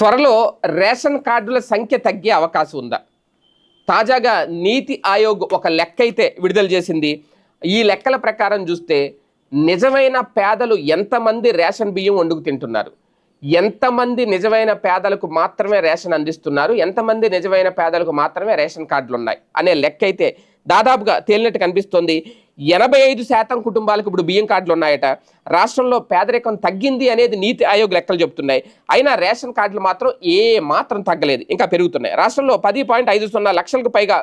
త్వరలో రేషన్ కార్డుల సంఖ్య తగ్గే అవకాశం ఉందా? తాజాగా నీతి ఆయోగ్ ఒక లెక్క అయితే విడుదల చేసింది. ఈ లెక్కల ప్రకారం చూస్తే నిజమైన పేదలు ఎంతమంది రేషన్ బియ్యం వండుకు తింటున్నారు? ఎంతమంది నిజమైన పేదలకు మాత్రమే రేషన్ అందిస్తున్నారు? ఎంతమంది నిజమైన పేదలకు మాత్రమే రేషన్ కార్డులు ఉన్నాయి అనే లెక్క అయితే దాదాపుగా తేలినట్టు కనిపిస్తోంది. ఎనభై ఐదు శాతం కుటుంబాలకు ఇప్పుడు బియ్యం కార్డులు ఉన్నాయట. రాష్ట్రంలో పేదరికం తగ్గింది అనేది నీతి ఆయోగ్ లెక్కలు చెబుతున్నాయి. అయినా రేషన్ కార్డులు మాత్రం ఏ మాత్రం తగ్గలేదు. ఇంకా పెరుగుతున్నాయి. రాష్ట్రంలో పది పాయింట్ ఐదు సున్నా లక్షలకు పైగా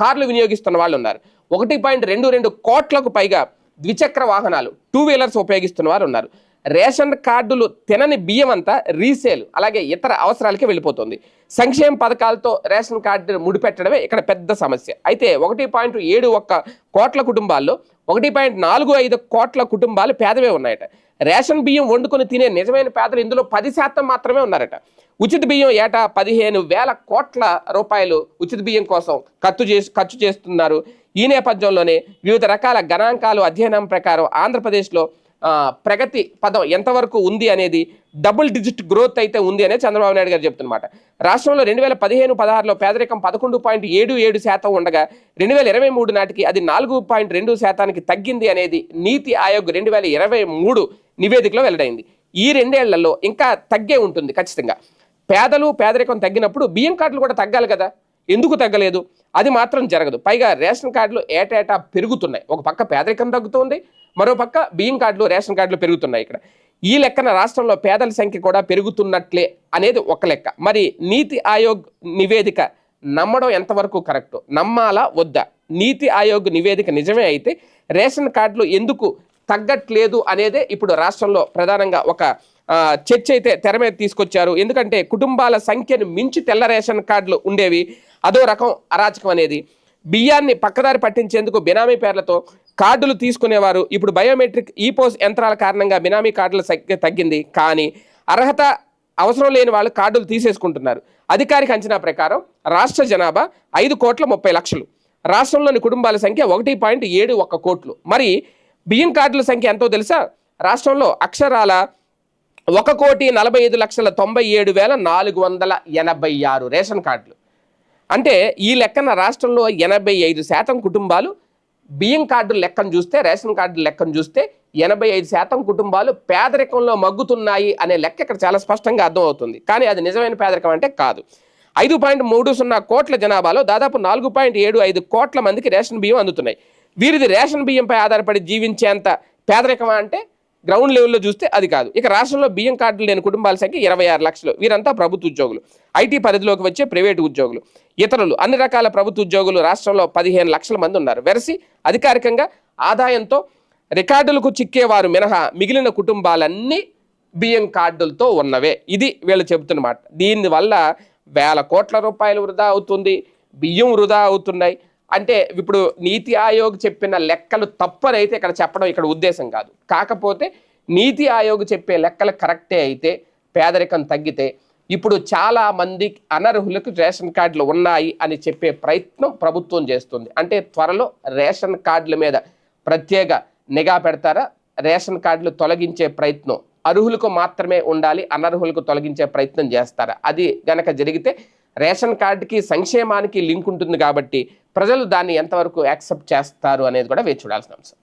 కార్లు వినియోగిస్తున్న వాళ్ళు ఉన్నారు. ఒకటి పాయింట్ రెండు రెండు కోట్లకు పైగా ద్విచక్ర వాహనాలు టూ వీలర్స్ ఉపయోగిస్తున్న వారు ఉన్నారు. రేషన్ కార్డులు తినని బియ్యం అంతా రీసేల్ అలాగే ఇతర అవసరాలకి వెళ్ళిపోతుంది. సంక్షేమ పథకాలతో రేషన్ కార్డు ముడిపెట్టడమే ఇక్కడ పెద్ద సమస్య. అయితే ఒకటి పాయింట్ ఏడు ఒక్క కోట్ల కుటుంబాల్లో ఒకటి పాయింట్ నాలుగు ఐదు కోట్ల కుటుంబాలు పేదవే ఉన్నాయట. రేషన్ బియ్యం వండుకొని తినే నిజమైన పేదలు ఇందులో పది శాతం మాత్రమే ఉన్నారట. ఉచిత బియ్యం ఏటా పదిహేను వేల కోట్ల రూపాయలు ఉచిత బియ్యం కోసం ఖర్చు చేసి ఖర్చు చేస్తున్నారు. ఈ నేపథ్యంలోనే వివిధ రకాల గణాంకాలు అధ్యయనం ప్రకారం ఆంధ్రప్రదేశ్లో ప్రగతి పదం ఎంతవరకు ఉంది అనేది డబుల్ డిజిట్ గ్రోత్ అయితే ఉంది అనే చంద్రబాబు నాయుడు గారు చెప్తున్నమాట. రాష్ట్రంలో రెండు వేల పదిహేను పదహారులో పేదరికం పదకొండు పాయింట్ ఏడు ఏడు శాతం ఉండగా రెండు వేల ఇరవై మూడు నాటికి అది నాలుగు పాయింట్ రెండు శాతానికి తగ్గింది అనేది నీతి ఆయోగ్ రెండు వేల ఇరవై మూడు నివేదికలో వెల్లడైంది. ఈ రెండేళ్ళలో ఇంకా తగ్గే ఉంటుంది ఖచ్చితంగా. పేదలు పేదరికం తగ్గినప్పుడు బియ్యం కార్డులు కూడా తగ్గాలి కదా. ఎందుకు తగ్గలేదు? అది మాత్రం జరగదు. పైగా రేషన్ కార్డులు ఏటేటా పెరుగుతున్నాయి. ఒక పక్క పేదరికం తగ్గుతుంది మరోపక్క బియ్యం కార్డులు రేషన్ కార్డులు పెరుగుతున్నాయి ఇక్కడ. ఈ లెక్కన రాష్ట్రంలో పేదల సంఖ్య కూడా పెరుగుతున్నట్లే అనేది ఒక లెక్క. మరి నీతి ఆయోగ్ నివేదిక నమ్మడం ఎంతవరకు కరెక్ట్? నమ్మాలా వద్దా? నీతి ఆయోగ్ నివేదిక నిజమే అయితే రేషన్ కార్డులు ఎందుకు తగ్గట్లేదు అనేదే ఇప్పుడు రాష్ట్రంలో ప్రధానంగా ఒక చర్చ అయితే తెర మీద తీసుకొచ్చారు. ఎందుకంటే కుటుంబాల సంఖ్యను మించి తెల్ల రేషన్ కార్డులు ఉండేవి. అదో రకం అరాచకం అనేది. బియ్యాన్ని పక్కదారి పట్టించేందుకు బినామీ పేర్లతో కార్డులు తీసుకునేవారు. ఇప్పుడు బయోమెట్రిక్ ఈపోస్ యంత్రాల కారణంగా బినామీ కార్డుల తగ్గింది. కానీ అర్హత అవసరం లేని వాళ్ళు కార్డులు తీసేసుకుంటున్నారు. అధికారిక అంచనా ప్రకారం రాష్ట్ర జనాభా ఐదు కోట్ల ముప్పై లక్షలు. రాష్ట్రంలోని కుటుంబాల సంఖ్య ఒకటి పాయింట్ ఏడు ఒక్క కోట్లు. మరి బియ్యం కార్డుల సంఖ్య ఎంతో తెలుసా? రాష్ట్రంలో అక్షరాల ఒక కోటి నలభై ఐదు లక్షల తొంభై ఏడు వేల నాలుగు వందల ఎనభై ఆరు రేషన్ కార్డులు. అంటే ఈ లెక్కన రాష్ట్రంలో ఎనభై ఐదు శాతం కుటుంబాలు బియ్యం కార్డు లెక్కను చూస్తే రేషన్ కార్డు లెక్కను చూస్తే ఎనభై ఐదు శాతం కుటుంబాలు పేదరికంలో మగ్గుతున్నాయి అనే లెక్క ఇక్కడ చాలా స్పష్టంగా అర్థమవుతుంది. కానీ అది నిజమైన పేదరికం అంటే కాదు. ఐదు పాయింట్ మూడు సున్నా కోట్ల జనాభాలో దాదాపు నాలుగు పాయింట్ ఏడు ఐదు కోట్ల మందికి రేషన్ బియ్యం అందుతున్నాయి. వీరిది రేషన్ బియ్యంపై ఆధారపడి జీవించేంత పేదరికమా అంటే గ్రౌండ్ లెవెల్లో చూస్తే అది కాదు. ఇక రాష్ట్రంలో బియ్యం కార్డులు లేని కుటుంబాల సంఖ్య ఇరవై ఆరు లక్షలు. వీరంతా ప్రభుత్వ ఉద్యోగులు. ఐటీ పరిధిలోకి వచ్చే ప్రైవేటు ఉద్యోగులు. ఇతరులు అన్ని రకాల ప్రభుత్వ ఉద్యోగులు రాష్ట్రంలో పదిహేను లక్షల మంది ఉన్నారు. వెరసి అధికారికంగా ఆదాయంతో రికార్డులకు చిక్కేవారు మినహా మిగిలిన కుటుంబాలన్నీ బియ్యం కార్డులతో ఉన్నవే. ఇది వీళ్ళు చెబుతున్నమాట. దీనివల్ల వేల కోట్ల రూపాయలు వృధా అవుతుంది. బియ్యం వృధా అవుతున్నాయి. అంటే ఇప్పుడు నీతి ఆయోగ్ చెప్పిన లెక్కలు తప్పనైతే ఇక్కడ చెప్పడం ఇక్కడ ఉద్దేశం కాదు. కాకపోతే నీతి ఆయోగ్ చెప్పే లెక్కలు కరెక్టే అయితే పేదరికం తగ్గితే ఇప్పుడు చాలా మంది అనర్హులకు రేషన్ కార్డులు ఉన్నాయి అని చెప్పే ప్రయత్నం ప్రభుత్వం చేస్తుంది. అంటే త్వరలో రేషన్ కార్డుల మీద ప్రత్యేక నిఘా పెడతారా? రేషన్ కార్డులు తొలగించే ప్రయత్నం. అర్హులకు మాత్రమే ఉండాలి అనర్హులకు తొలగించే ప్రయత్నం చేస్తారా? అది గనక జరిగితే రేషన్ కార్డుకి సంక్షేమానికి లింక్ ఉంటుంది కాబట్టి ప్రజలు దాన్ని ఎంతవరకు యాక్సెప్ట్ చేస్తారు అనేది కూడా వేచి చూడాల్సిన అంశం.